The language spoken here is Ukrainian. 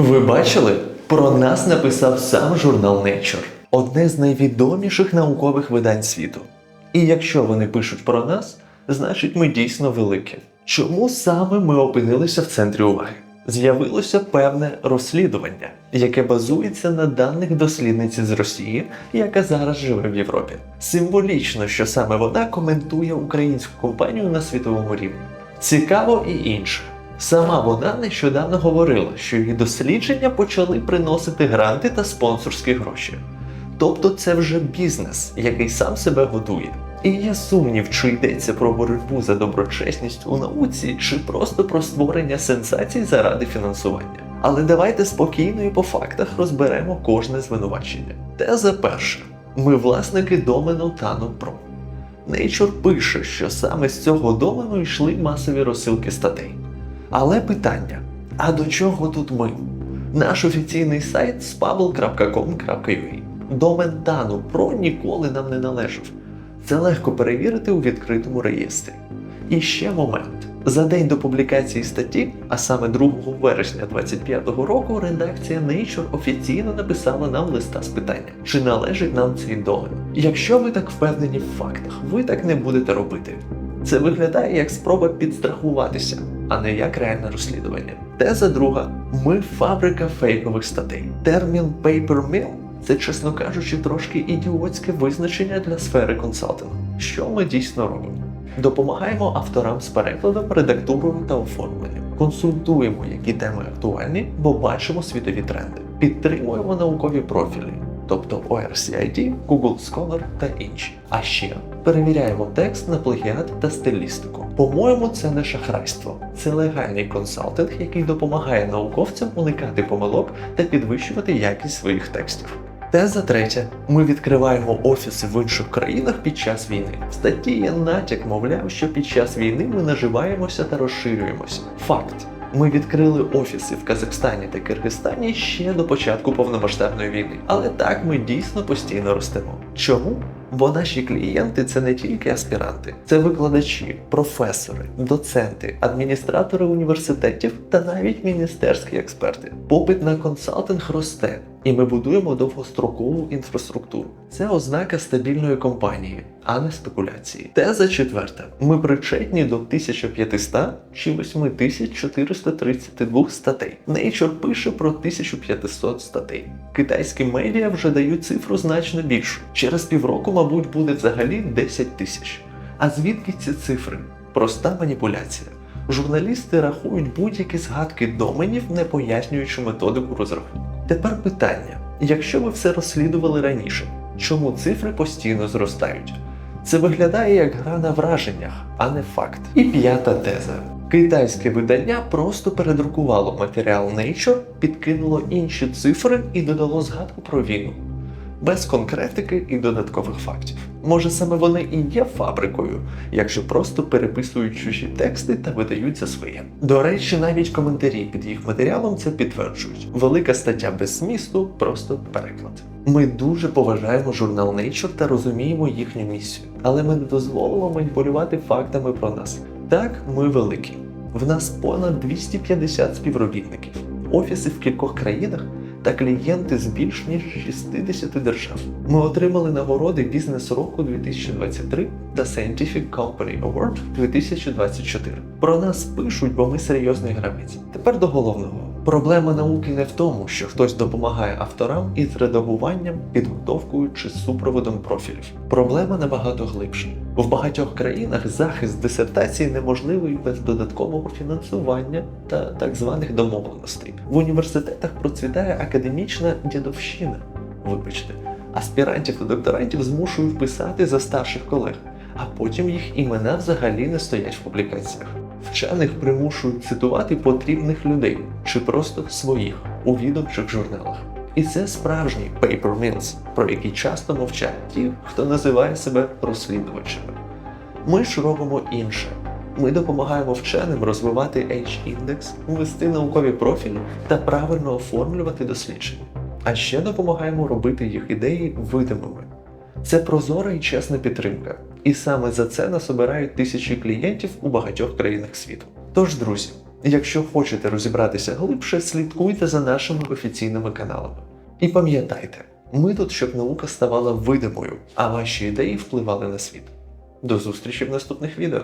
Ви бачили? Про нас написав сам журнал Nature, одне з найвідоміших наукових видань світу. І якщо вони пишуть про нас, значить ми дійсно великі. Чому саме ми опинилися в центрі уваги? З'явилося певне розслідування, яке базується на даних дослідниці з Росії, яка зараз живе в Європі. Символічно, що саме вона коментує українську компанію на світовому рівні. Цікаво і інше. Сама вона нещодавно говорила, що її дослідження почали приносити гранти та спонсорські гроші. Тобто це вже бізнес, який сам себе годує. І є сумнів, чи йдеться про боротьбу за доброчесність у науці, чи просто про створення сенсацій заради фінансування. Але давайте спокійно і по фактах розберемо кожне звинувачення. Теза перша: ми власники домену Про. Nature пише, що саме з цього домену йшли масові розсилки статей. Але питання: а до чого тут ми? Наш офіційний сайт spabl.com.ua. Домен Тану Про ніколи нам не належав. Це легко перевірити у відкритому реєстрі. І ще момент. За день до публікації статті, а саме 2 вересня 2025 року, редакція Nature офіційно написала нам листа з питання, чи належить нам цей домен. Якщо ви так впевнені в фактах, ви так не будете робити. Це виглядає як спроба підстрахуватися, а не як реальне розслідування. Теза друга: ми фабрика фейкових статей. Термін paper mill це, чесно кажучи, трошки ідіотське визначення для сфери консалтингу. Що ми дійсно робимо? Допомагаємо авторам з перекладом, редактурою та оформленням. Консультуємо, які теми актуальні, бо бачимо світові тренди. Підтримуємо наукові профілі, тобто ORCID, Google Scholar та інші. А ще перевіряємо текст на плагіат та стилістику. По-моєму, це не шахрайство. Це легальний консалтинг, який допомагає науковцям уникати помилок та підвищувати якість своїх текстів. Теза третя: ми відкриваємо офіси в інших країнах під час війни. В статті є натяк, мовляв, що під час війни ми наживаємося та розширюємося. Факт. Ми відкрили офіси в Казахстані та Киргизстані ще до початку повномасштабної війни. Але так ми дійсно постійно ростемо. Чому? Бо наші клієнти це не тільки аспіранти, це викладачі, професори, доценти, адміністратори університетів та навіть міністерські експерти. Попит на консалтинг росте, і ми будуємо довгострокову інфраструктуру. Це ознака стабільної компанії, а не спекуляції. Теза четверта: ми причетні до 1500 чи 8432 статей. Nature пише про 1500 статей. Китайські медіа вже дають цифру значно більшу. Через півроку, мабуть, буде взагалі 10 тисяч. А звідки ці цифри? Проста маніпуляція. Журналісти рахують будь-які згадки доменів, не пояснюючи методику розрахунку. Тепер питання: якщо ви все розслідували раніше, чому цифри постійно зростають? Це виглядає як гра на враженнях, а не факт. І п'ята теза. Китайське видання просто передрукувало матеріал Nature, підкинуло інші цифри і додало згадку про війну. Без конкретики і додаткових фактів. Може саме вони і є фабрикою, якщо просто переписують чужі тексти та видають за своє. До речі, навіть коментарі під їх матеріалом це підтверджують. Велика стаття без змісту, просто переклад. Ми дуже поважаємо журнал Nature та розуміємо їхню місію, але ми не дозволимо маніпулювати фактами про нас. Так, ми великі. В нас понад 250 співробітників, офіси в кількох країнах та клієнти з більш ніж 60 держав. Ми отримали нагороди Бізнес року 2023 та Scientific Company Award 2024. Про нас пишуть, бо ми серйозний гравець. Тепер до головного. Проблема науки не в тому, що хтось допомагає авторам із редагуванням, підготовкою чи супроводом профілів. Проблема набагато глибша. В багатьох країнах захист дисертації неможливий без додаткового фінансування та так званих домовленостей. В університетах процвітає академічна дідовщина. Вибачте, аспірантів та докторантів змушують писати за старших колег, а потім їх імена взагалі не стоять в публікаціях. Вчених примушують цитувати потрібних людей чи просто своїх у відомчих журналах. І це справжній paper mills, про які часто мовчать ті, хто називає себе розслідувачами. Ми ж робимо інше. Ми допомагаємо вченим розвивати H-індекс, вести наукові профілі та правильно оформлювати дослідження. А ще допомагаємо робити їх ідеї видимими. Це прозора і чесна підтримка, і саме за це нас обирають тисячі клієнтів у багатьох країнах світу. Тож, друзі, Якщо хочете розібратися глибше, слідкуйте за нашими офіційними каналами. І пам'ятайте, ми тут, щоб наука ставала видимою, а ваші ідеї впливали на світ. До зустрічі в наступних відео.